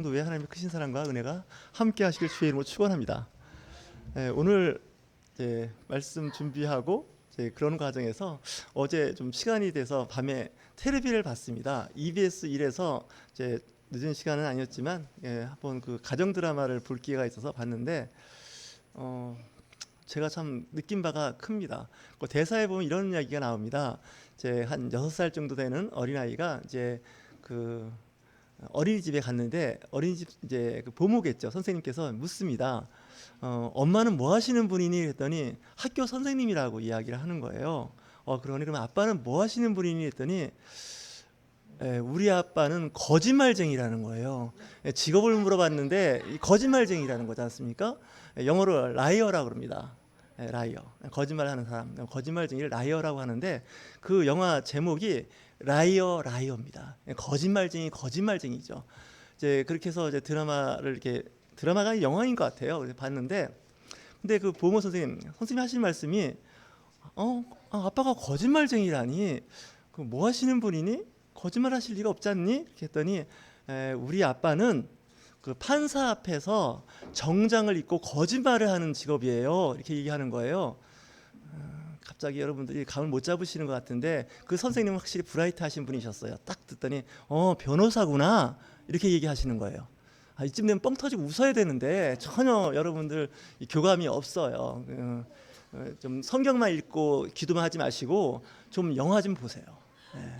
성도의 하나님의 크신 사랑과 은혜가 함께 하시길 주의 이름으로 축원합니다. 예, 오늘 이제 말씀 준비하고 이제 그런 과정에서 어제 좀 시간이 돼서 밤에 텔레비를 봤습니다. EBS 1에서 이제 늦은 시간은 아니었지만 예, 한번 그 가정 드라마를 볼 기회가 있어서 봤는데 어 제가 참 느낀 바가 큽니다. 그 대사에 보면 이런 이야기가 나옵니다. 이제 한 여섯 살 정도 되는 어린 아이가 이제 그 어린이집에 갔는데 어린이집 이제 그 보모겠죠 선생님께서 묻습니다. 어, 엄마는 뭐 하시는 분이니 했더니 학교 선생님이라고 이야기를 하는 거예요. 어 그러니 그럼 아빠는 뭐 하시는 분이니 했더니 에, 우리 아빠는 거짓말쟁이라는 거예요. 에, 직업을 물어봤는데 이 거짓말쟁이라는 거지 않습니까? 에, 영어로 라이어라고 그럽니다. 에, 라이어 거짓말하는 사람 거짓말쟁이를 라이어라고 하는데 그 영화 제목이 라이어 라이어입니다. 예, 거짓말쟁이 거짓말쟁이죠. 이제 그렇게 해서 이제 드라마를 이렇게 드라마가 영화인 것 같아요. 봤는데 근데 그 보모 선생님 선생님이 하신 말씀이 어 아, 아빠가 거짓말쟁이라니 그 뭐 하시는 분이니 거짓말 하실 리가 없지 않니? 이렇게 했더니 에, 우리 아빠는 그 판사 앞에서 정장을 입고 거짓말을 하는 직업이에요. 이렇게 얘기하는 거예요. 갑자기 여러분들이 감을 못 잡으시는 것 같은데 그 선생님은 확실히 브라이트하신 분이셨어요. 딱 듣더니 어 변호사구나 이렇게 얘기하시는 거예요. 아, 이쯤 되면 뻥 터지고 웃어야 되는데 전혀 여러분들 이 교감이 없어요. 어, 어, 좀 성경만 읽고 기도만 하지 마시고 좀 영화 좀 보세요. 예.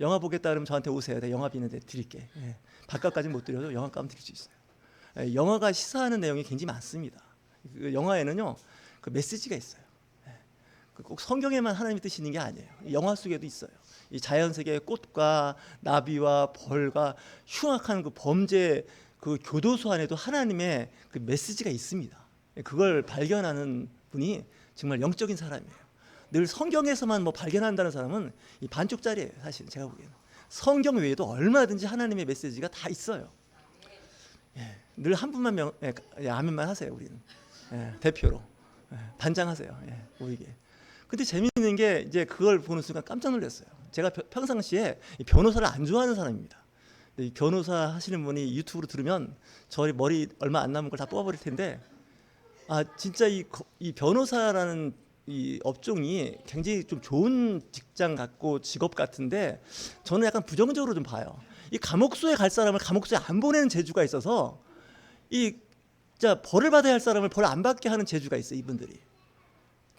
영화 보겠다 그러면 저한테 오세요. 내가 영화 비는 내 드릴게. 예. 바깥까지 못 드려도 영화값은 드릴 수 있어요. 예, 영화가 시사하는 내용이 굉장히 많습니다. 그 영화에는요 그 메시지가 있어요. 그꼭 성경에만 하나님의 뜻이 있는 게 아니에요. 영화 속에도 있어요. 이 자연 세계의 꽃과 나비와 벌과 흉악한 그 범죄 그 교도소 안에도 하나님의 그 메시지가 있습니다. 그걸 발견하는 분이 정말 영적인 사람이에요. 늘 성경에서만 뭐 발견한다는 사람은 이 반쪽짜리예요. 사실 제가 보기에는 성경 외에도 얼마든지 하나님의 메시지가 다 있어요. 예, 늘 한 분만 명, 예, 예, 아멘만 하세요. 우리는 예, 대표로 예, 반장하세요. 예, 보이게. 근데 재미있는 게 이제 그걸 보는 순간 깜짝 놀랐어요. 제가 벼- 평상시에 이 변호사를 안 좋아하는 사람입니다. 변호사 하시는 분이 유튜브로 들으면 저희 머리 얼마 안 남은 걸 다 뽑아버릴 텐데 아 진짜 이, 거- 이 변호사라는 이 업종이 굉장히 좀 좋은 직장 같고 직업 같은데 저는 약간 부정적으로 좀 봐요. 이 감옥소에 갈 사람을 감옥소에 안 보내는 재주가 있어서 이 진짜 벌을 받아야 할 사람을 벌 안 받게 하는 재주가 있어요 이분들이.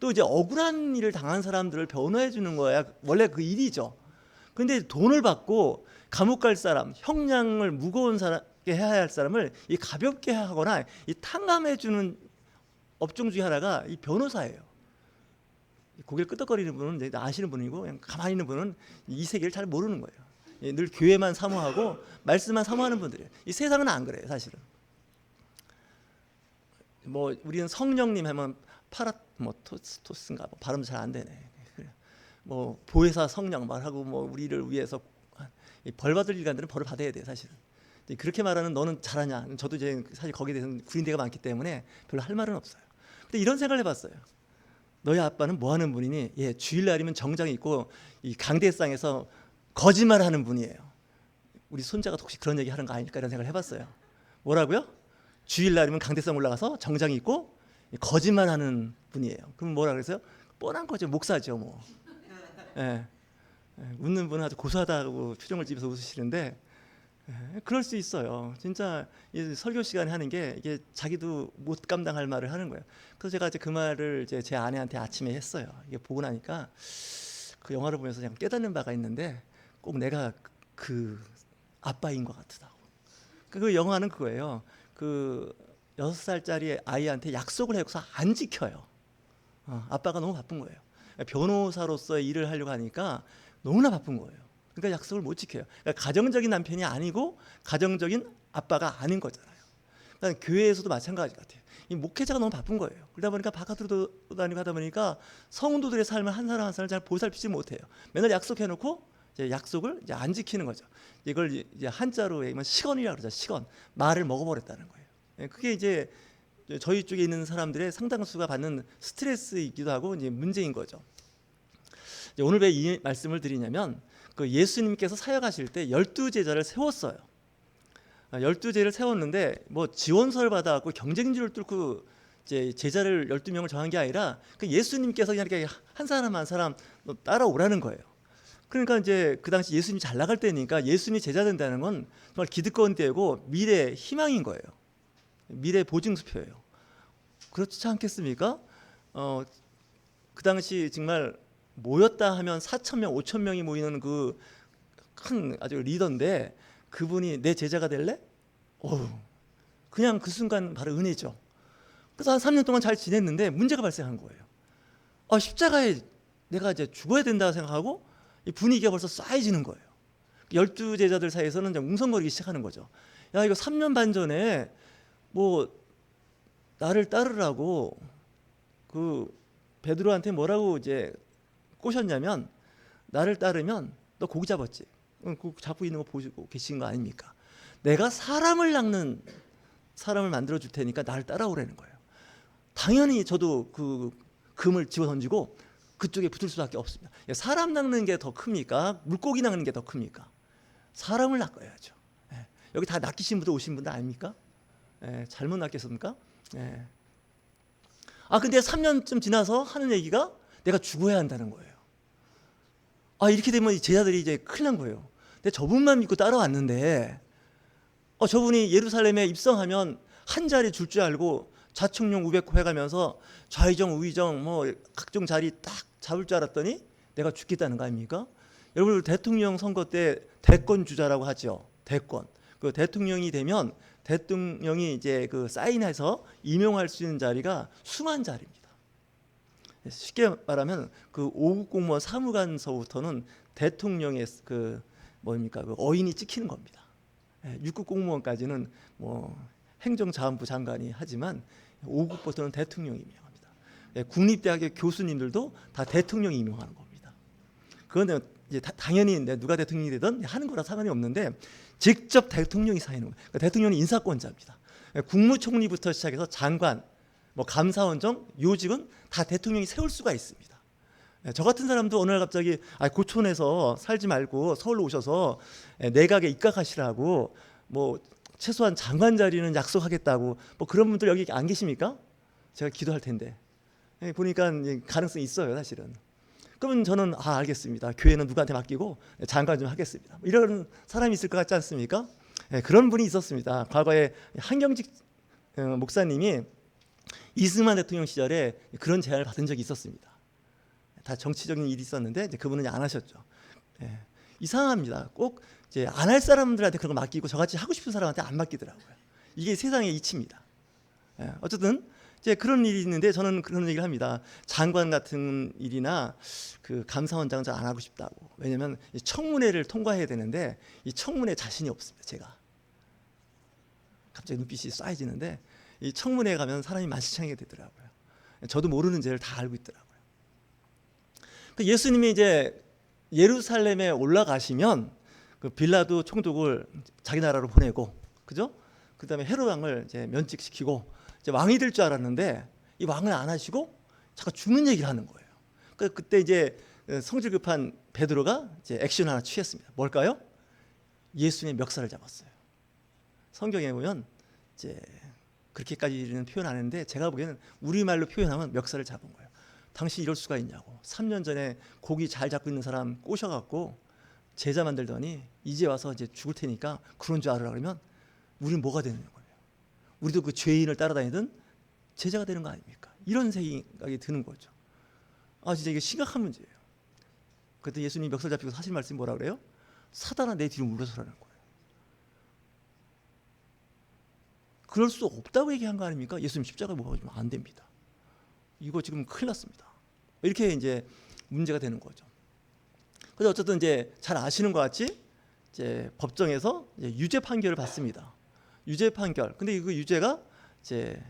또 이제 억울한 일을 당한 사람들을 변호해 주는 거야. 원래 그 일이죠. 근데 돈을 받고 감옥 갈 사람, 형량을 무거운 사람게 해야 할 사람을 이 가볍게 하거나 이 탕감해 주는 업종 중에 하나가 이 변호사예요. 이 고개를 끄덕거리는 분은 아시는 분이고 그냥 가만히 있는 분은 이 세계를 잘 모르는 거예요. 예, 늘 교회만 사모하고 말씀만 사모하는 분들이에요. 이 세상은 안 그래요, 사실은. 뭐 우리는 성령님 하면 파라 뭐 토스 토스인가 뭐 발음 잘 안 되네. 뭐 보혜사 성령 말하고 뭐 우리를 위해서 이벌 받을 인간들은 벌을 받아야 돼 사실은. 그렇게 말하는 너는 잘하냐? 저도 이제 사실 거기에 대해서는 구린데가 많기 때문에 별로 할 말은 없어요. 근데 이런 생각을 해봤어요. 너희 아빠는 뭐 하는 분이니? 예, 주일날이면 정장 입고 이 강대상에서 거짓말하는 분이에요. 우리 손자가 혹시 그런 얘기 하는 거 아닐까 이런 생각을 해봤어요. 뭐라고요? 주일날이면 강대상 올라가서 정장 입고 거짓말하는 분이에요. 그럼 뭐라 그랬어요? 뻔한 거죠. 목사죠, 뭐. 예. 예, 웃는 분은 아주 고소하다고 표정을 지면서 웃으시는데 예, 그럴 수 있어요. 진짜 이 설교 시간에 하는 게 이게 자기도 못 감당할 말을 하는 거예요. 그래서 제가 이제 그 말을 이제 제 아내한테 아침에 했어요. 이게 보고 나니까 그 영화를 보면서 그냥 깨닫는 바가 있는데 꼭 내가 그 아빠인 것 같다고. 그 영화는 그거예요. 그 여섯 살짜리 아이한테 약속을 해서 안 지켜요. 어, 아빠가 너무 바쁜 거예요. 변호사로서의 일을 하려고 하니까 너무나 바쁜 거예요. 그러니까 약속을 못 지켜요. 그러니까 가정적인 남편이 아니고 가정적인 아빠가 아닌 거잖아요. 그러니까 교회에서도 마찬가지 같아요. 이 목회자가 너무 바쁜 거예요. 그러다 보니까 바깥으로 다니고 하다 보니까 성도들의 삶을 한 사람 한 사람 잘 보살피지 못해요. 맨날 약속해놓고 이제 약속을 이제 안 지키는 거죠. 이걸 이제 한자로 얘기하면 시건이라고 그러죠. 시건 말을 먹어버렸다는 거예요. 예, 그게 이제 저희 쪽에 있는 사람들의 상당수가 받는 스트레스이기도 하고 이제 문제인 거죠. 이제 오늘 왜 이 말씀을 드리냐면 그 예수님께서 사역하실 때 열두 제자를 세웠어요. 열두 제를 세웠는데 뭐 지원서를 받아갖고 경쟁률을 뚫고 이제 제자를 12명을 정한 게 아니라 그 예수님께서 그냥 이렇게 한 사람 한 사람 따라오라는 거예요. 그러니까 이제 그 당시 예수님이 잘 나갈 때니까 예수님이 제자 된다는 건 정말 기득권 되고 미래 희망인 거예요. 미래 보증수표예요. 그렇지 않겠습니까? 어, 그 당시 정말 모였다 하면 4천 명, 5천 명이 모이는 그 큰 아주 리더인데 그분이 내 제자가 될래? 어우, 그냥 그 순간 바로 은혜죠. 그래서 한 3년 동안 잘 지냈는데 문제가 발생한 거예요. 아, 십자가에 내가 이제 죽어야 된다 생각하고 이 분위기가 벌써 쌓여지는 거예요. 열두 제자들 사이에서는 이제 웅성거리기 시작하는 거죠. 야, 이거 3년 반 전에 뭐 나를 따르라고 그 베드로한테 뭐라고 이제 꼬셨냐면 나를 따르면 너 고기 잡았지. 응, 그 잡고 있는 거 보시고 계신 거 아닙니까? 내가 사람을 낚는 사람을 만들어 줄 테니까 나를 따라오라는 거예요. 당연히 저도 그 금을 집어 던지고 그쪽에 붙을 수밖에 없습니다. 사람 낚는 게 더 큽니까? 물고기 낚는 게 더 큽니까? 사람을 낚아야죠. 예. 여기 다 낚이신 분들 오신 분들 아닙니까? 예, 잘못 낚였습니까? 예. 아 근데 3년쯤 지나서 하는 얘기가 내가 죽어야 한다는 거예요. 아 이렇게 되면 이 제자들이 이제 큰일 난 거예요. 근데 저분만 믿고 따라왔는데 어 저분이 예루살렘에 입성하면 한 자리 줄 줄 알고 좌측용 우백호 해가면서 좌의정 우의정 뭐 각종 자리 딱 잡을 줄 알았더니 내가 죽겠다는 거 아닙니까? 여러분 대통령 선거 때 대권 주자라고 하죠. 대권. 그 대통령이 되면 대통령이 이제 그 사인해서 임용할 수 있는 자리가 수만 자리입니다. 쉽게 말하면 그 5급 공무원 사무관서부터는 대통령의 그 뭡니까 그 어인이 찍히는 겁니다. 6급 공무원까지는 뭐 행정자원부 장관이 하지만 5급부터는 대통령이 임명합니다. 예, 국립대학의 교수님들도 다 대통령이 임명하는 겁니다. 그런데 이제 다- 당연히 누가 대통령이 되든 하는 거라 상관이 없는데 직접 대통령이 사인하는 거예요. 그러니까 대통령은 인사권자입니다. 예, 국무총리부터 시작해서 장관, 뭐 감사원장, 요직은 다 대통령이 세울 수가 있습니다. 예, 저 같은 사람도 어느 날 갑자기 아, 고촌에서 살지 말고 서울로 오셔서 예, 내각에 입각하시라고 뭐 최소한 장관 자리는 약속하겠다고 뭐 그런 분들 여기 안 계십니까? 제가 기도할 텐데 예, 보니까 가능성이 있어요 사실은. 그러면 저는 아 알겠습니다. 교회는 누구한테 맡기고 장관 좀 하겠습니다. 뭐 이런 사람이 있을 것 같지 않습니까? 예, 그런 분이 있었습니다. 과거에 한경직 어, 목사님이 이승만 대통령 시절에 그런 제안을 받은 적이 있었습니다. 다 정치적인 일이 있었는데 그분은 안 하셨죠. 예, 이상합니다. 꼭 이제 안 할 사람들한테 그런 거 맡기고 저같이 하고 싶은 사람한테 안 맡기더라고요. 이게 세상의 이치입니다. 예, 어쨌든 이제 그런 일이 있는데 저는 그런 얘기를 합니다. 장관 같은 일이나 그 감사원장은 잘 안 하고 싶다고. 왜냐하면 이 청문회를 통과해야 되는데 이 청문회 자신이 없습니다. 제가 갑자기 눈빛이 쏴해지는데 이 청문회 가면 사람이 만시창이게 되더라고요. 저도 모르는 죄를 다 알고 있더라고요. 그 예수님이 이제 예루살렘에 올라가시면 그 빌라도 총독을 자기 나라로 보내고 그죠? 그다음에 헤롯 왕을 이제 면직시키고 이제 왕이 될 줄 알았는데 이 왕을 안 하시고 자꾸 죽는 얘기를 하는 거예요. 그 그때 이제 성질 급한 베드로가 이제 액션 하나 취했습니다. 뭘까요? 예수님의 멱살을 잡았어요. 성경에 보면 이제 그렇게까지는 표현 안 했는데 제가 보기에는 우리말로 표현하면 멱살을 잡은 거예요. 당신 이럴 수가 있냐고. 3년 전에 고기 잘 잡고 있는 사람 꼬셔갖고 제자 만들더니 이제 와서 이제 죽을 테니까 그런 줄 알으라 그러면 우리는 뭐가 되는 거예요? 우리도 그 죄인을 따라다니든 제자가 되는 거 아닙니까? 이런 생각이 드는 거죠. 아 진짜 이게 심각한 문제예요. 그때 예수님이 멱살 잡히고 사실 말씀이 뭐라 그래요? 사단아 내 뒤로 물러서라는 거예요. 그럴 수 없다고 얘기한 거 아닙니까? 예수님 십자가 못 박으면 안 됩니다. 이거 지금 큰일 났습니다. 이렇게 이제 문제가 되는 거죠. 그래서 어쨌든 이제 잘 아시는 것 같이 이제 법정에서 이제 유죄 판결을 받습니다. 유죄 판결. 근데 그 유죄가 이제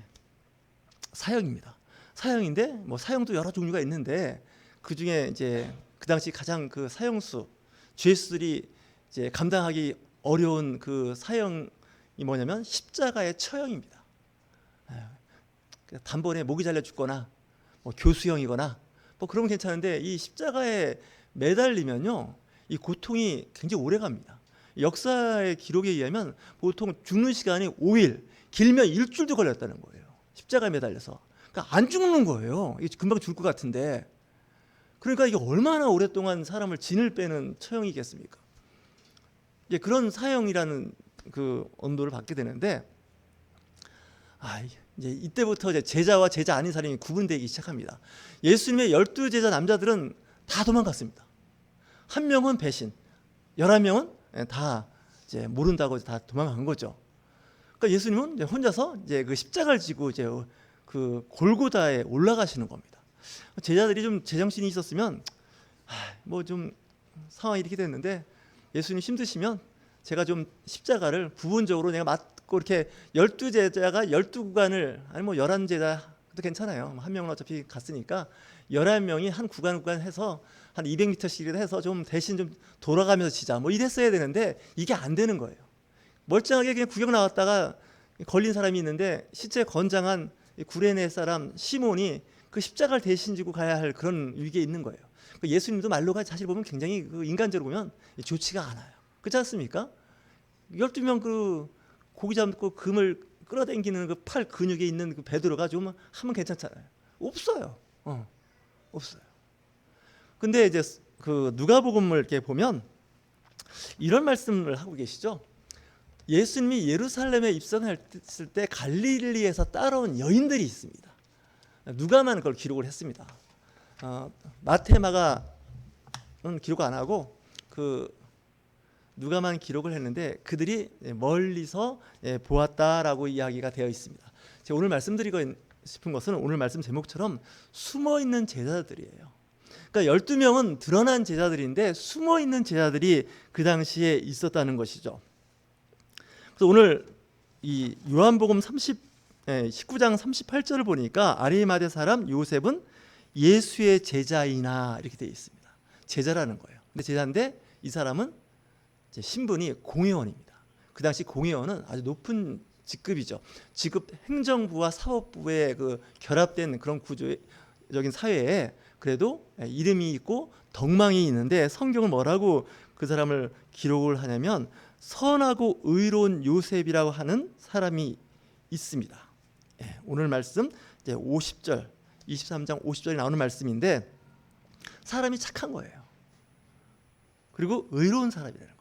사형입니다. 사형인데 뭐 사형도 여러 종류가 있는데 그 중에 이제 그 당시 가장 그 사형수 죄수들이 이제 감당하기 어려운 그 사형 이 뭐냐면 십자가의 처형입니다. 예. 단번에 목이 잘려 죽거나 뭐 교수형이거나 뭐 그러면 괜찮은데 이 십자가에 매달리면요 이 고통이 굉장히 오래 갑니다. 역사의 기록에 의하면 보통 죽는 시간이 5일, 길면 일주일도 걸렸다는 거예요. 십자가에 매달려서. 그러니까 안 죽는 거예요. 금방 죽을 것 같은데. 그러니까 이게 얼마나 오랫동안 사람을 진을 빼는 처형이겠습니까? 이제 그런 사형이라는 그 언도를 받게 되는데 아 이제 이때부터 이제 제자와 제자 아닌 사람이 구분되기 시작합니다. 예수님의 열두 제자 남자들은 다 도망갔습니다. 한 명은 배신, 열한 명은 다 이제 모른다고 다 도망간 거죠. 그러니까 예수님은 이제 혼자서 이제 그 십자가를 지고 이제 그 골고다에 올라가시는 겁니다. 제자들이 좀 제정신이 있었으면 뭐좀 상황이 이렇게 됐는데 예수님 힘드시면 제가 좀 십자가를 부분적으로 내가 맞고 이렇게 열두 제자가 열두 구간을 아니 뭐 열한 제자도 괜찮아요. 한 명은 어차피 갔으니까 열한 명이 한 구간 구간 해서 한 200m씩 해서 좀 대신 좀 돌아가면서 지자 뭐 이랬어야 되는데 이게 안 되는 거예요. 멀쩡하게 그냥 구경 나왔다가 걸린 사람이 있는데 실제 건장한 이 구레네 사람 시몬이 그 십자가를 대신 지고 가야 할 그런 위기에 있는 거예요. 그 예수님도 말로가 사실 보면 굉장히 그 인간적으로 보면 좋지가 않아요. 그렇지 않습니까? 12명 그 고기 잡고 금을 끌어당기는 그 팔 근육에 있는 그 베드로가 좀 하면 괜찮잖아요. 없어요. 어. 없어요. 근데 이제 그 누가복음을 이렇게 보면 이런 말씀을 하고 계시죠. 예수님이 예루살렘에 입성했을 때 갈릴리에서 따라온 여인들이 있습니다. 누가만 그걸 기록을 했습니다. 어, 마테마가는 기록 안 하고 그 누가만 기록을 했는데 그들이 멀리서 예, 보았다라고 이야기가 되어 있습니다. 제가 오늘 말씀드리고 싶은 것은 오늘 말씀 제목처럼 숨어 있는 제자들이에요. 그러니까 12명은 드러난 제자들인데 숨어 있는 제자들이 그 당시에 있었다는 것이죠. 그래서 오늘 이 요한복음 30 예, 19장 38절을 보니까 아리마대 사람 요셉은 예수의 제자이나 이렇게 되어 있습니다. 제자라는 거예요. 근데 제자인데 이 사람은 신분이 공회원입니다. 그 당시 공회원은 아주 높은 직급이죠. 직급 행정부와 사법부의 그 결합된 그런 구조적인 사회에 그래도 이름이 있고 덕망이 있는데 성경은 뭐라고 그 사람을 기록을 하냐면 선하고 의로운 요셉이라고 하는 사람이 있습니다. 예, 오늘 말씀 이제 50절 23장 50절에 나오는 말씀인데 사람이 착한 거예요. 그리고 의로운 사람이라는 거예요.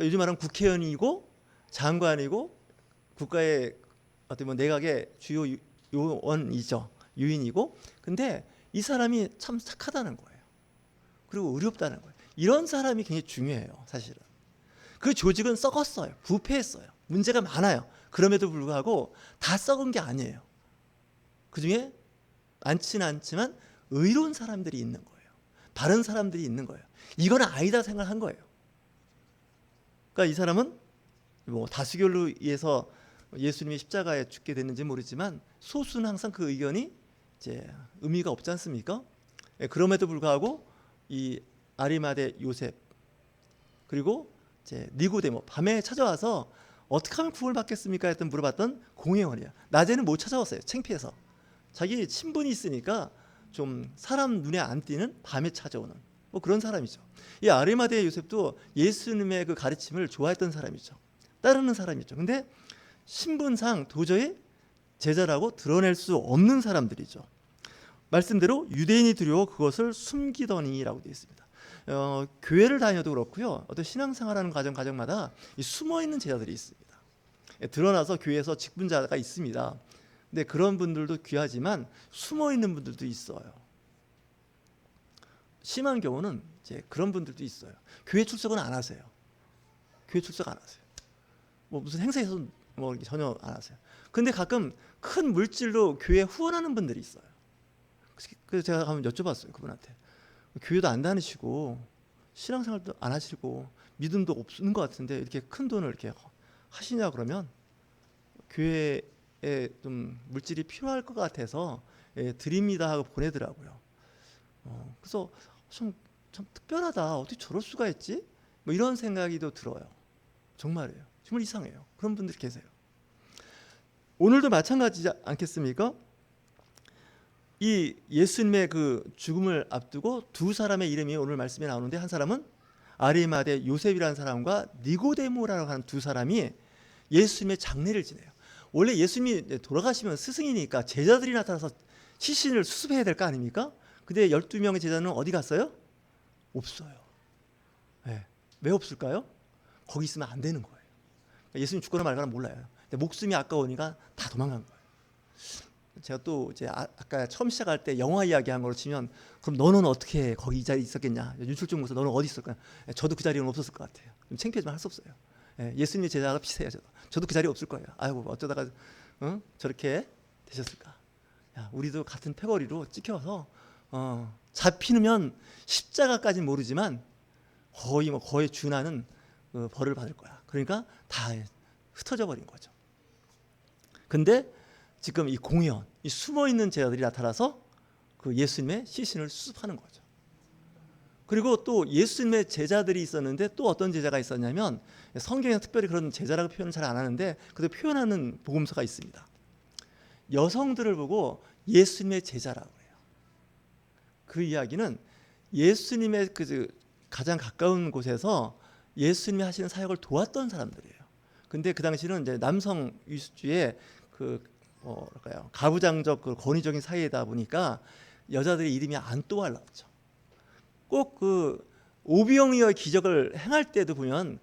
그러니까 요즘 말하면 국회의원이고 장관이고 국가의 어떻게 보면 내각의 주요 유- 요원이죠. 유인이고 근데 이 사람이 참 착하다는 거예요. 그리고 의롭다는 거예요. 이런 사람이 굉장히 중요해요, 사실은. 그 조직은 썩었어요. 부패했어요. 문제가 많아요. 그럼에도 불구하고 다 썩은 게 아니에요. 그 중에 많지는 않지만 의로운 사람들이 있는 거예요. 바른 사람들이 있는 거예요. 이건 아니다 생각한 거예요. 그러니까 이 사람은 뭐 다수결로 의해서 예수님이 십자가에 죽게 됐는지 모르지만 소수는 항상 그 의견이 이제 의미가 없지 않습니까? 예, 그럼에도 불구하고 이 아리마대 요셉 그리고 이제 니고데모 밤에 찾아와서 어떻게 하면 구원을 받겠습니까? 했던 물어봤던 공회원이야. 낮에는 못 찾아왔어요. 창피해서. 자기 친분이 있으니까 좀 사람 눈에 안 띄는 밤에 찾아오는 뭐 그런 사람이죠. 이 아리마대 요셉도 예수님의 그 가르침을 좋아했던 사람이죠. 따르는 사람이죠. 근데 신분상 도저히 제자라고 드러낼 수 없는 사람들이죠. 말씀대로 유대인이 두려워 그것을 숨기더니라고 되어 있습니다. 어, 교회를 다녀도 그렇고요. 어떤 신앙생활하는 과정 과정마다 이 숨어 있는 제자들이 있습니다. 예, 드러나서 교회에서 직분자가 있습니다. 근데 그런 분들도 귀하지만 숨어 있는 분들도 있어요. 심한 경우는 이제 그런 분들도 있어요. 교회 출석은 안 하세요. 교회 출석 안 하세요. 뭐 무슨 행사에서 뭐 전혀 안 하세요. 근데 가끔 큰 물질로 교회 후원하는 분들이 있어요. 그래서 제가 한번 여쭤봤어요 그분한테. 교회도 안 다니시고 신앙생활도 안 하시고 믿음도 없는 것 같은데 이렇게 큰 돈을 이렇게 하시냐 그러면 교회에 좀 물질이 필요할 것 같아서 예, 드립니다 하고 보내더라고요. 어, 그래서 좀, 참 특별하다. 어떻게 저럴 수가 있지? 뭐 이런 생각이 또 들어요. 정말이에요. 정말 이상해요. 그런 분들이 계세요. 오늘도 마찬가지지 않겠습니까? 이 예수님의 그 죽음을 앞두고 두 사람의 이름이 오늘 말씀에 나오는데 한 사람은 아리마대 요셉이라는 사람과 니고데모라고 하는 두 사람이 예수님의 장례를 지내요. 원래 예수님이 돌아가시면 스승이니까 제자들이 나타나서 시신을 수습해야 될 거 아닙니까? 근데 12명의 제자는 어디 갔어요? 없어요. 네. 왜 없을까요? 거기 있으면 안 되는 거예요. 그러니까 예수님 죽거나 말거나 몰라요. 목숨이 아까우니까 다 도망간 거예요. 제가 또 이제 아, 까 처음 시작할 때 영화 이야기한 걸로 치면 그럼 너는 어떻게 거기 이 자리에 있었겠냐? 윤출중 목사 너는 어디 있었까? 저도 그 자리에는 없었을 것 같아요. 좀 창피하지만 할 수 없어요. 예, 예수님의 제자가 비슷해요. 저도. 저도 그 자리에 없을 거예요. 아이고 어쩌다가 어? 저렇게 되셨을까? 야, 우리도 같은 패거리로 찍혀서 어, 잡히면 십자가까지는 모르지만 거의 뭐 거의 준하는 그 벌을 받을 거야. 그러니까 다 흩어져 버린 거죠. 근데 지금 이 공연, 이 숨어 있는 제자들이 나타나서 그 예수님의 시신을 수습하는 거죠. 그리고 또 예수님의 제자들이 있었는데 또 어떤 제자가 있었냐면 성경에 특별히 그런 제자라고 표현을 잘 안 하는데 그래도 표현하는 복음서가 있습니다. 여성들을 보고 예수님의 제자라고. 그 이야기는 예수님의 그 가장 가까운 곳에서 예수님이 하시는 사역을 도왔던 사람들이에요. 근데 그 당시는 이제 남성 위주의 그 뭐랄까요 가부장적 그 권위적인 사회다 보니까 여자들의 이름이 안 떠올랐죠. 꼭 그 오비영리의 기적을 행할 때도 보면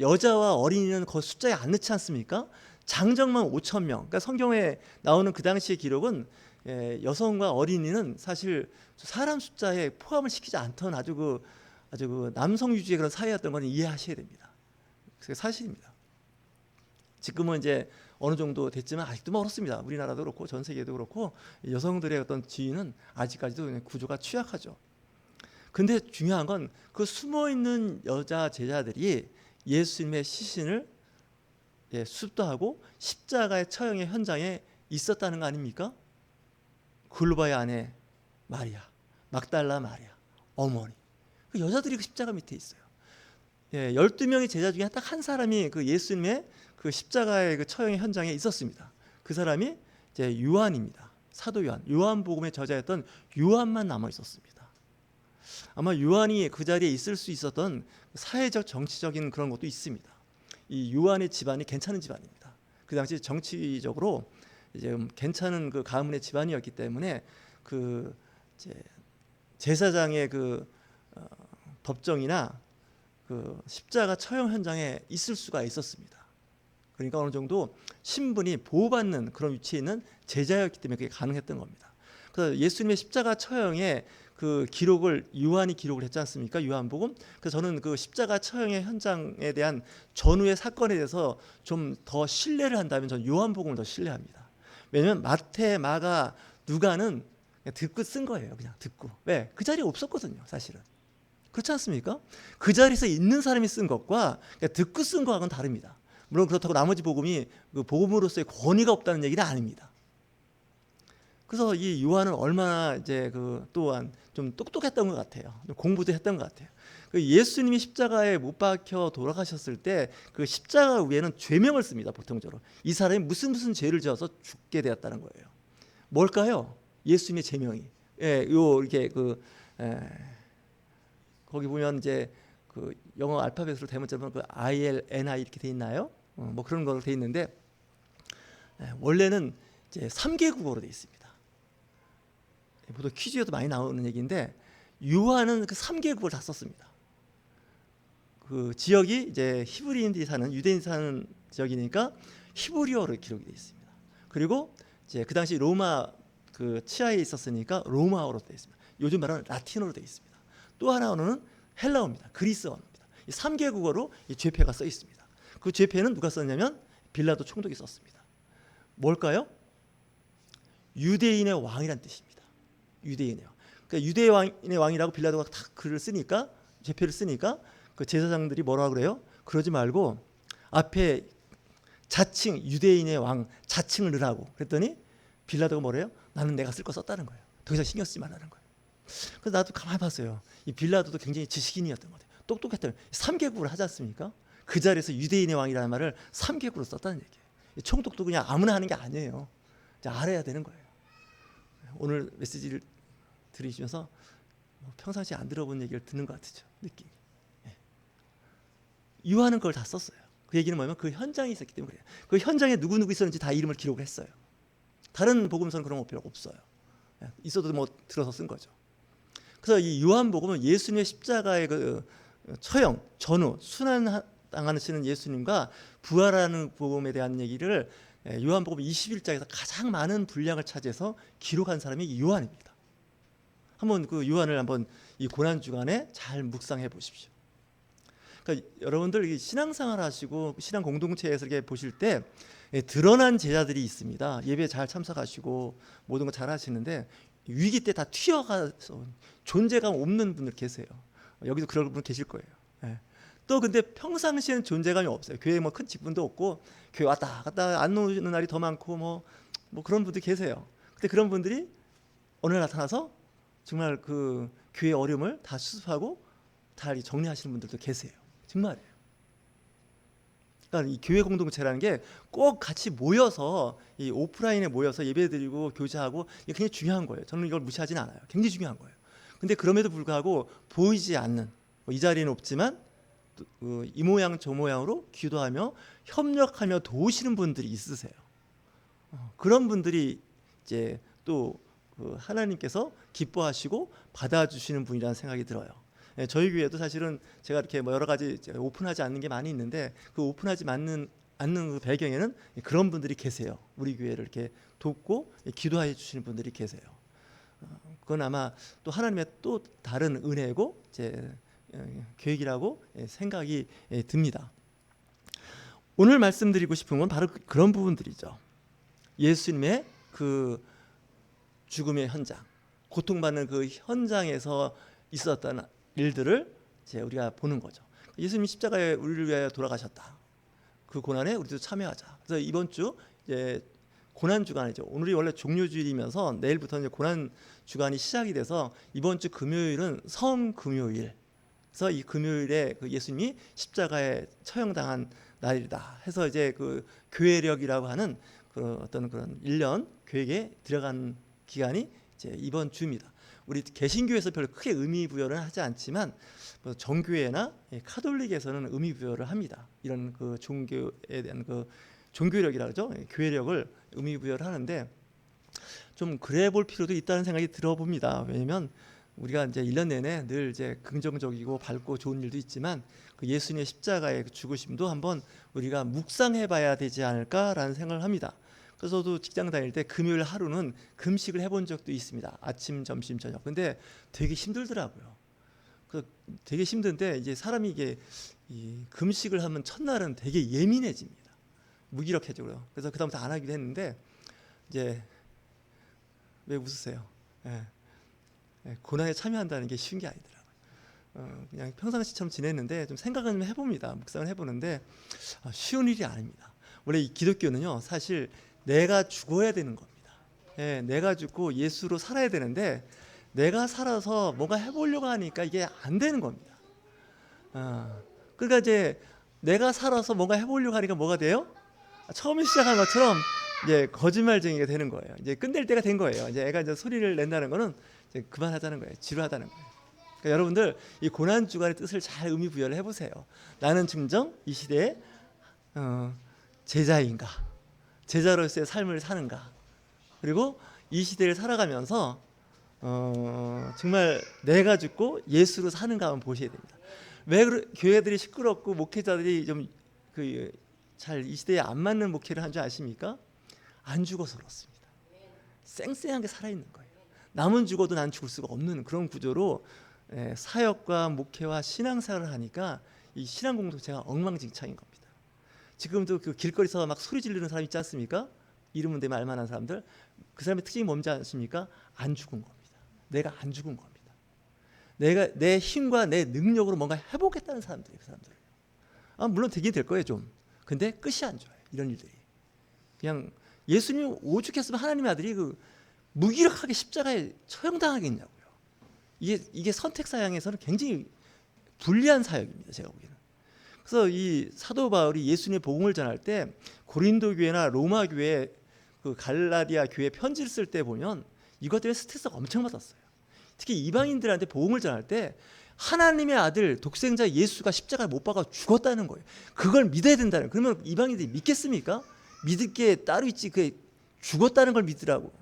여자와 어린이는 그 숫자에 안 넣지 않습니까? 장정만 5천 명. 그러니까 성경에 나오는 그 당시의 기록은 예, 여성과 어린이는 사실 사람 숫자에 포함을 시키지 않던 아주 그 아주 그 남성 위주의 그런 사회였던 걸 이해하셔야 됩니다. 그게 사실입니다. 지금은 이제 어느 정도 됐지만 아직도 멀었습니다. 우리나라도 그렇고 전 세계도 그렇고 여성들의 어떤 지위는 아직까지도 구조가 취약하죠. 근데 중요한 건 그 숨어 있는 여자 제자들이 예수님의 시신을 예, 수습도 하고 십자가의 처형의 현장에 있었다는 거 아닙니까? 글로바의 아내 마리아, 막달라 마리아, 어머니. 그 여자들이 그 십자가 밑에 있어요. 예, 12명의 제자 중에 딱 한 사람이 그 예수님의 그 십자가의 그 처형의 현장에 있었습니다. 그 사람이 이제 요한입니다. 사도 요한. 요한복음의 저자였던 요한만 남아 있었습니다. 아마 요한이 그 자리에 있을 수 있었던 사회적 정치적인 그런 것도 있습니다. 이 요한의 집안이 괜찮은 집안입니다. 그 당시 정치적으로 이제 괜찮은 그 가문의 집안이었기 때문에 그 제사장의 그 어, 법정이나 그 십자가 처형 현장에 있을 수가 있었습니다. 그러니까 어느 정도 신분이 보호받는 그런 위치에 있는 제자였기 때문에 그게 가능했던 겁니다. 그래서 예수님의 십자가 처형에 그 기록을 요한이 기록을 했지 않습니까? 요한복음. 그래서 저는 그 십자가 처형의 현장에 대한 전후의 사건에 대해서 좀 더 신뢰를 한다면 저는 요한복음을 더 신뢰합니다. 왜냐하면 마태, 마가, 누가는 듣고 쓴 거예요. 그냥 듣고. 왜? 그 자리에 없었거든요. 사실은. 그렇지 않습니까? 그 자리에서 있는 사람이 쓴 것과 듣고 쓴 거하고는 다릅니다. 물론 그렇다고 나머지 복음이 그 복음으로서의 권위가 없다는 얘기는 아닙니다. 그래서 이 요한은 얼마나 이제 그 또한 좀 똑똑했던 것 같아요. 공부도 했던 것 같아요. 그 예수님이 십자가에 못 박혀 돌아가셨을 때 그 십자가 위에는 죄명을 씁니다. 보통적으로 이 사람이 무슨 무슨 죄를 지어서 죽게 되었다는 거예요. 뭘까요? 예수님의 제명이. 예, 요 이렇게 그 에, 거기 보면 이제 그 영어 알파벳으로 대문자면 그 I L N I 이렇게 돼 있나요? 어, 뭐 그런 걸로 돼 있는데 에, 원래는 이제 3개 국어로 돼 있습니다. 보통 퀴즈에도 많이 나오는 얘기인데 요한은 그 3개국을 다 썼습니다. 그 지역이 이제 히브리인들이 사는 유대인 사는 지역이니까 히브리어로 기록이 되어 있습니다. 그리고 이제 그 당시 로마 그 치하에 있었으니까 로마어로 되어 있습니다. 요즘 말하는 라틴어로 되어 있습니다. 또 하나는 헬라어입니다. 그리스어입니다. 이 3개국어로 이 죄패가 써 있습니다. 그 죄패는 누가 썼냐면 빌라도 총독이 썼습니다. 뭘까요? 유대인의 왕이란 뜻입니다. 유대인이에요. 그러니까 유대 왕의 왕이라고 빌라도가 딱 글을 쓰니까 제표를 쓰니까 그 제사장들이 뭐라 그래요? 그러지 말고 앞에 자칭 유대인의 왕 자칭을 넣으라고 그랬더니 빌라도가 뭐래요? 나는 내가 쓸 거 썼다는 거예요. 더 이상 신경 쓰지 말라는 거예요. 그래서 나도 가만히 봤어요. 이 빌라도도 굉장히 지식인이었던 것 같아요. 똑똑했던 3개국을 하지 않습니까? 그 자리에서 유대인의 왕이라는 말을 3개국으로 썼다는 얘기예요. 총독도 그냥 아무나 하는 게 아니에요. 알아야 되는 거예요. 오늘 메시지를 들으시면서 뭐 평상시 안 들어본 얘기를 듣는 것 같으죠 느낌이. 예. 요한은 그걸 다 썼어요. 그 얘기는 뭐냐면 그 현장에 있었기 때문에 그래요. 그 현장에 누구 누구 있었는지 다 이름을 기록을 했어요. 다른 복음서는 그런 거 필요 없어요. 예, 있어도 뭐 들어서 쓴 거죠. 그래서 이 요한복음은 예수님의 십자가의 그 처형, 전후, 순환 당하시는 예수님과 부활하는 복음에 대한 얘기를 예, 요한복음 21장에서 가장 많은 분량을 차지해서 기록한 사람이 이 요한입니다. 한번 그 요한을 한번 이 고난 주간에 잘 묵상해 보십시오. 그러니까 여러분들 이 신앙생활 하시고 신앙 공동체에서 이렇게 보실 때 예, 드러난 제자들이 있습니다. 예배 잘 참석하시고 모든 거 잘 하시는데 위기 때 다 튀어가서 존재감 없는 분들 계세요. 여기도 그런 분 계실 거예요. 예. 또 근데 평상시에는 존재감이 없어요. 교회 뭐 큰 직분도 없고 교회 왔다 갔다 안 오는 날이 더 많고 뭐, 뭐 그런 분들 계세요. 근데 그런 분들이 어느 날 나타나서 정말 그 교회 어려움을 다 수습하고 다 정리하시는 분들도 계세요. 정말이에요. 그러니까 이 교회 공동체라는 게 꼭 같이 모여서 이 오프라인에 모여서 예배드리고 교제하고 이게 굉장히 중요한 거예요. 저는 이걸 무시하진 않아요. 굉장히 중요한 거예요. 근데 그럼에도 불구하고 보이지 않는 뭐 이 자리는 없지만 또, 어, 이 모양 저 모양으로 기도하며 협력하며 도우시는 분들이 있으세요. 어, 그런 분들이 이제 또 그 하나님께서 기뻐하시고 받아주시는 분이라는 생각이 들어요. 예, 저희 교회도 사실은 제가 이렇게 뭐 여러 가지 오픈하지 않는 게 많이 있는데 그 오픈하지 않는 않는 그 배경에는 그런 분들이 계세요. 우리 교회를 이렇게 돕고 기도해 주시는 분들이 계세요. 어, 그건 아마 또 하나님의 또 다른 은혜고 제 예, 계획이라고 예, 생각이 예, 듭니다. 오늘 말씀드리고 싶은 건 바로 그- 그런 부분들이죠. 예수님의 그 죽음의 현장, 고통받는 그 현장에서 있었던 일들을 이제 우리가 보는 거죠. 예수님이 십자가에 우리를 위하여 돌아가셨다. 그 고난에 우리도 참여하자. 그래서 이번 주 이제 고난 주간이죠. 오늘이 원래 종료 주일이면서 내일부터 이제 고난 주간이 시작이 돼서 이번 주 금요일은 섬 금요일. 그래서 이 금요일에 그 예수님이 십자가에 처형당한 날이다. 해서 이제 그 교회력이라고 하는 그 어떤 그런 일년 교육에 들어간 기간이 이제 이번 주입니다. 우리 개신교에서 별로 크게 의미 부여를 하지 않지만 뭐 정교회나 예, 카톨릭에서는 의미 부여를 합니다. 이런 그 종교에 대한 그 종교력이라 그러죠. 예, 교회력을 의미 부여를 하는데 좀 그래 볼 필요도 있다는 생각이 들어봅니다. 왜냐면 우리가 이제 1년 내내 늘 이제 긍정적이고 밝고 좋은 일도 있지만 그 예수님의 십자가의 그 죽으심도 한번 우리가 묵상해 봐야 되지 않을까라는 생각을 합니다. 그래서 저도 직장 다닐 때 금요일 하루는 금식을 해본 적도 있습니다. 아침, 점심, 저녁. 근데 되게 힘들더라고요. 그 되게 힘든데 이제 사람이 이게 이 금식을 하면 첫날은 되게 예민해집니다. 무기력해져요. 그래서 그다음부터 안 하기로 했는데 이제 왜 웃으세요? 예. 예, 고난에 참여한다는 게 쉬운 게 아니더라고요. 어, 그냥 평상시처럼 지냈는데 좀 생각은 좀 해봅니다. 묵상을 해보는데 아, 쉬운 일이 아닙니다. 원래 이 기독교는요, 사실 내가 죽어야 되는 겁니다. 예, 내가 죽고 예수로 살아야 되는데 내가 살아서 뭔가 해보려고 하니까 이게 안 되는 겁니다. 아, 그러니까 이제 내가 살아서 뭔가 해보려고 하니까 뭐가 돼요? 아, 처음에 시작한 것처럼 이제 거짓말쟁이가 되는 거예요. 이제 끝낼 때가 된 거예요. 이제 애가 이제 소리를 낸다는 거는 이제 그만하자는 거예요. 지루하다는 거예요. 그러니까 여러분들 이 고난 주간의 뜻을 잘 의미 부여를 해보세요. 나는 증정 이 시대에 어, 제자인가, 제자로서의 삶을 사는가, 그리고 이 시대를 살아가면서 어, 정말 내가 죽고 예수로 사는가 한번 보셔야 됩니다. 왜 교회들이 시끄럽고 목회자들이 좀 그 잘 이 시대에 안 맞는 목회를 한 줄 아십니까? 안 죽어서 그렇습니다. 쌩쌩하게 살아있는 거예요. 남은 죽어도 난 죽을 수가 없는 그런 구조로 예, 사역과 목회와 신앙생활을 하니까 이 신앙 공동체가 엉망진창인 겁니다. 지금도 그 길거리에서 막 소리 지르는 사람 있지 않습니까? 이름은 대면 알만한 사람들 그 사람의 특징이 뭔지 아십니까? 안 죽은 겁니다. 내가 안 죽은 겁니다. 내가 내 힘과 내 능력으로 뭔가 해보겠다는 사람들이에요. 그 사람들. 아 물론 되긴 될 거예요 좀. 근데 끝이 안 좋아요. 이런 일들이. 그냥 예수님 오죽했으면 하나님의 아들이 그 무기력하게 십자가에 처형당하겠냐고요. 이게 이게 선택 사양에서는 굉장히 불리한 사역입니다. 제가 보기에는. 그래서 이 사도 바울이 예수님의 복음을 전할 때 고린도 교회나 로마 교회 그 갈라디아 교회 편지를 쓸 때 보면 이것 때문에 스트레스가 엄청 받았어요. 특히 이방인들한테 복음을 전할 때 하나님의 아들 독생자 예수가 십자가를 못 박아 죽었다는 거예요. 그걸 믿어야 된다는. 그러면 이방인들이 믿겠습니까? 믿을 게 따로 있지. 그 죽었다는 걸 믿으라고.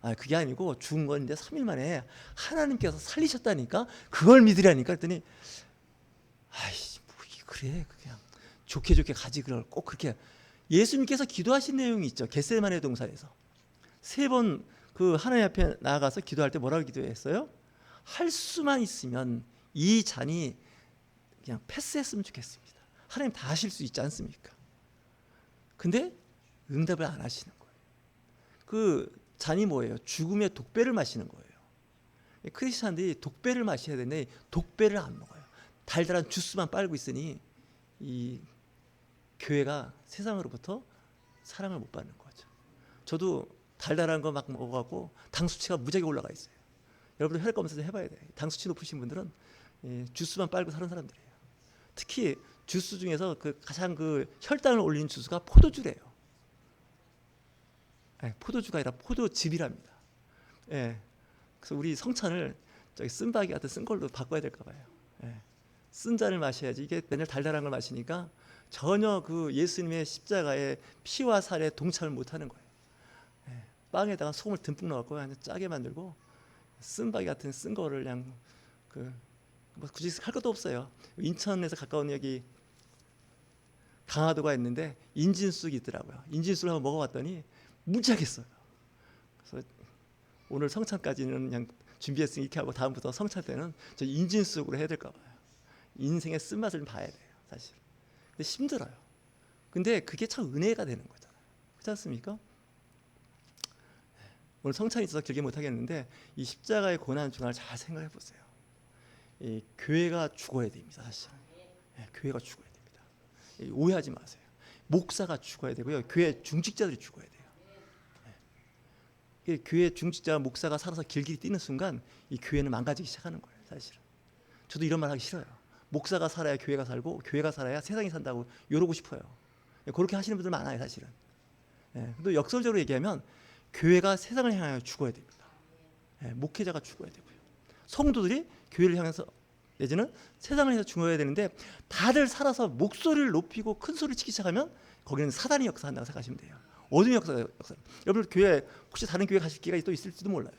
아 그게 아니고 죽은 건데 3일 만에 하나님께서 살리셨다니까 그걸 믿으라니까 그랬더니 아이씨 그래 그냥 좋게 좋게 가지 그걸 꼭 그렇게 예수님께서 기도하신 내용이 있죠 겟세마네 동산에서 세 번 그 하나님 앞에 나아가서 기도할 때 뭐라고 기도했어요? 할 수만 있으면 이 잔이 그냥 패스했으면 좋겠습니다. 하나님 다 하실 수 있지 않습니까? 근데 응답을 안 하시는 거예요. 그 잔이 뭐예요? 죽음의 독배를 마시는 거예요. 크리스천들이 독배를 마셔야 되는데 독배를 안 먹어요. 달달한 주스만 빨고 있으니 이 교회가 세상으로부터 사랑을 못 받는 거죠. 저도 달달한 거 막 먹어갖고 당 수치가 무지하게 올라가 있어요. 여러분들 혈액 검사 좀 해봐야 돼. 당 수치 높으신 분들은 예, 주스만 빨고 사는 사람들이에요. 특히 주스 중에서 그 가장 그 혈당을 올리는 주스가 포도주래요. 예, 포도주가 아니라 포도즙이랍니다. 예, 그래서 우리 성찬을 저기 쓴바기 같은 쓴 걸로 바꿔야 될까 봐요. 예, 쓴 잔을 마셔야지 이게 맨날 달달한 걸 마시니까 전혀 그 예수님의 십자가의 피와 살에 동참을 못하는 거예요. 예, 빵에다가 소금을 듬뿍 넣었고 그냥 짜게 만들고 쓴바기 같은 쓴 거를 그냥 그 뭐 굳이 할 것도 없어요. 인천에서 가까운 여기 강화도가 있는데 인진쑥이 있더라고요. 인진쑥을 한번 먹어봤더니 무지하게 써요. 그래서 오늘 성찬까지는 그냥 준비했으니 이렇게 하고 다음부터 성찬 때는 저 인진쑥으로 해야 될까 봐요. 인생의 쓴맛을 좀 봐야 돼요, 사실. 근데 힘들어요. 근데 그게 참 은혜가 되는 거잖아요. 그렇지 않습니까? 오늘 성찬이 있어서 길게 못 하겠는데 이 십자가의 고난 중간을 잘 생각해 보세요. 이 교회가 죽어야 됩니다, 사실. 예, 교회가 죽어야 됩니다. 이 오해하지 마세요. 목사가 죽어야 되고요. 교회 중직자들이 죽어야 돼요. 예. 이 교회 중직자 목사가 살아서 길길이 뛰는 순간 이 교회는 망가지기 시작하는 거예요, 사실은. 저도 이런 말 하기 싫어요. 목사가 살아야 교회가 살고 교회가 살아야 세상이 산다고 이러고 싶어요. 예, 그렇게 하시는 분들 많아요, 사실은. 예, 또 역설적으로 얘기하면 교회가 세상을 향하여 죽어야 됩니다. 예, 목회자가 죽어야 되고요. 성도들이 교회를 향해서 내지는 세상을 향해서 죽어야 되는데 다들 살아서 목소리를 높이고 큰 소리를 치기 시작하면 거기는 사단이 역사한다고 생각하시면 돼요. 어둠의 역사, 역사. 여러분 교회 혹시 다른 교회 가실 기회가 또 있을지도 몰라요.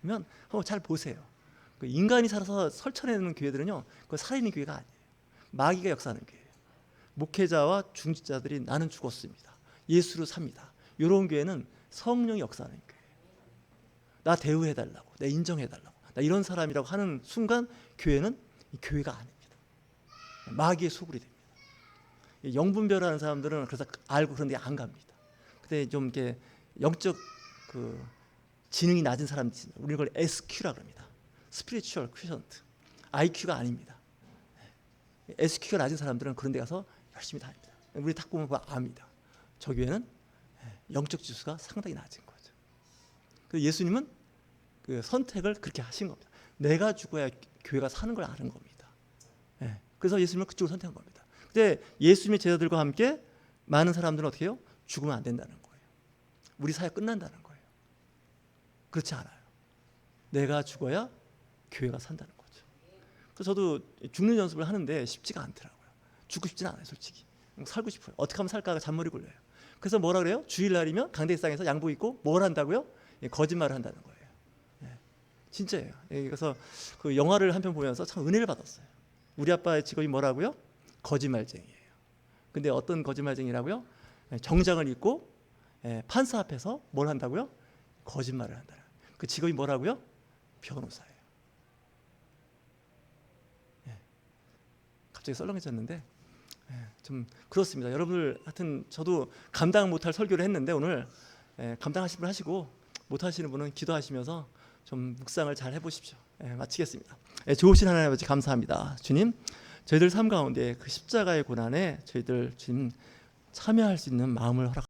그러면 한번 잘 보세요. 그 인간이 살아서 설쳐내는 교회들은요, 그 살아있는 교회가 아니에요. 마귀가 역사하는 교회예요. 목회자와 중직자들이 나는 죽었습니다. 예수로 삽니다. 이런 교회는 성령이 역사하는 교회예요. 나 대우해달라고, 내 인정해달라고, 나 이런 사람이라고 하는 순간 교회는 이 교회가 아닙니다. 마귀의 소굴이 됩니다. 이 영분별하는 사람들은 그래서 알고 그런데 안 갑니다. 근데 좀 이렇게 영적 그 지능이 낮은 있습니다. 우리 그걸 SQ라 그럽니다. 스피리추얼 퀴션트. IQ가 아닙니다. SQ가 낮은 사람들은 그런 데 가서 열심히 다닙니다. 우리 탁 보면 그거 압니다. 저 교회는 영적 지수가 상당히 낮은 거죠. 그 예수님은 그 선택을 그렇게 하신 겁니다. 내가 죽어야 교회가 사는 걸 아는 겁니다. 예. 그래서 예수님은 그쪽을 선택한 겁니다. 근데 예수님의 제자들과 함께 많은 사람들은 어떻게 해요? 죽으면 안 된다는 거예요. 우리 사회 끝난다는 거예요. 그렇지 않아요. 내가 죽어야 교회가 산다는 거죠. 그래서 저도 죽는 연습을 하는데 쉽지가 않더라고요. 죽고 싶지는 않아요, 솔직히. 살고 싶어요. 어떻게 하면 살까가 잔머리 굴려요. 그래서 뭐라 그래요? 주일날이면 강대상에서 양복 입고 뭘 한다고요? 예, 거짓말을 한다는 거예요. 예, 진짜예요. 예, 그래서 그 영화를 한 편 보면서 참 은혜를 받았어요. 우리 아빠의 직업이 뭐라고요? 거짓말쟁이에요. 근데 어떤 거짓말쟁이라고요? 예, 정장을 입고 예, 판사 앞에서 뭘 한다고요? 거짓말을 한다. 그 직업이 뭐라고요? 변호사예요. 예, 갑자기 썰렁해졌는데 예, 좀 그렇습니다. 여러분들 하여튼 저도 감당 못할 설교를 했는데 오늘 예, 감당하실 분 하시고 못하시는 분은 기도하시면서 좀 묵상을 잘 해보십시오. 예, 마치겠습니다. 예, 좋으신 하나님 아버지 감사합니다. 주님, 저희들 삶 가운데 그 십자가의 고난에 저희들 주님 참여할 수 있는 마음을 허락.